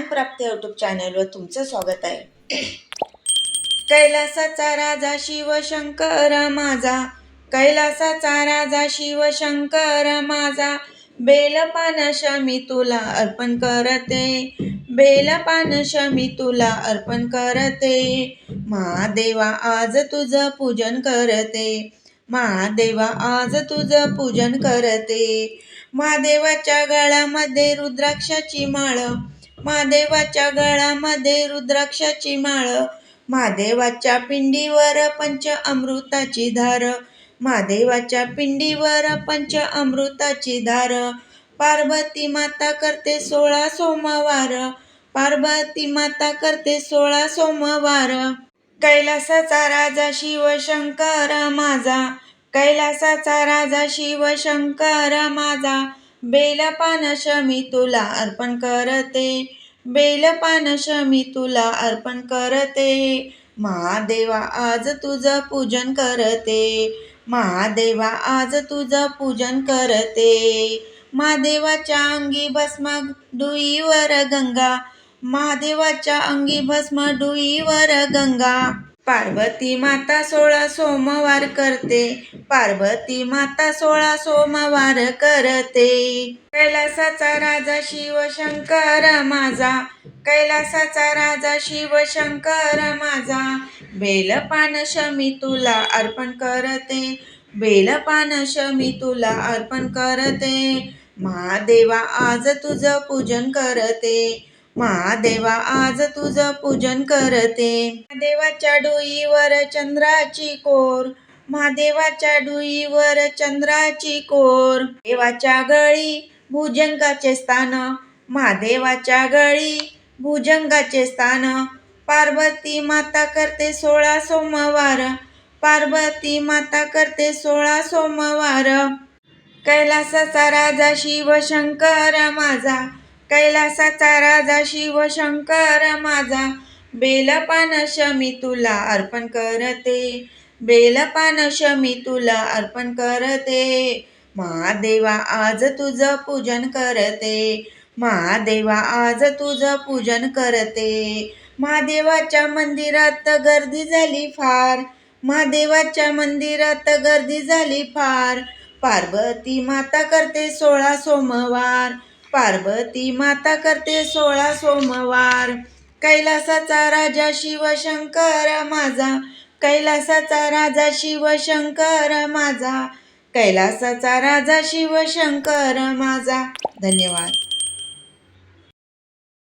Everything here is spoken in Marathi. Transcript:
ज्ञानप्राप्ती यूट्यूब चॅनलवर तुमचं स्वागत आहे. कैलासाचा राजा शिवशंकर माझा कैलासाचा राजा शिवशंकर माझा बेलपानश मी तुला अर्पण करते बेलपानश मी तुला अर्पण करते. महादेवा आज तुझं पूजन करते. महादेवा आज तुझं पूजन करते. महादेवाच्या गळ्यामध्ये रुद्राक्षाची माळ महादेवाच्या गळ्यामध्ये रुद्राक्षाची माळ महादेवाच्या पिंडीवर पंच अमृताची धार महादेवाच्या पिंडीवर पंच अमृताची धार. पार्वती माता करते सोळा सोमवार पार्वती माता करते सोळा सोमवार. कैलासाचा राजा शिवशंकर माझा कैलासाचा राजा शिवशंकर माझा. बेलपानश मी तुला अर्पण करते. बेलपानश मी तुला अर्पण करते. महादेवा आज तुझं पूजन करते. महादेवा आज तुझं पूजन करते. महादेवाच्या अंगी भस्म डुईवर गंगा. महादेवाच्या अंगी भस्म डुईवर गंगा. पार्वती माता सोळा सोमवार करते. पार्वती माता सोळा सोमवार करते. कैलासाचा राजा शिवशंकर माझा. कैलासाचा राजा शिवशंकर माझा. बेलपान मी तुला अर्पण करते. बेलपान मी तुला अर्पण करते. महादेवा आज तुझं पूजन करते. महादेवा आज तुझं पूजन करते. महादेवाच्या डोईवर चंद्राची कोर. महादेवाच्या डोईवर चंद्राची कोर. देवाच्या गळी भुजंगाचे स्थान. महादेवाच्या गळी भुजंगाचे स्थान. पार्वती माता करते सोळा सोमवार. पार्वती माता करते सोळा सोमवार. कैलासाचा राजा शिवशंकर माझा. कैलासाचा राजा शिवशंकर माझा. बेलपानश मी तुला अर्पण करते. बेलपानश मी तुला अर्पण करते. महादेवा आज तुझं पूजन करते. महादेवा आज तुझं पूजन करते. महादेवाच्या मंदिरात गर्दी झाली फार. महादेवाच्या मंदिरात गर्दी झाली फार. पार्वती माता करते सोळा सोमवार. पार्वती माता करते सोळा सोमवार. कैलासाचा राजा शिवशंकर माझा. कैलासाचा राजा शिवशंकर माझा. कैलासाचा राजा शिवशंकर माझा. धन्यवाद.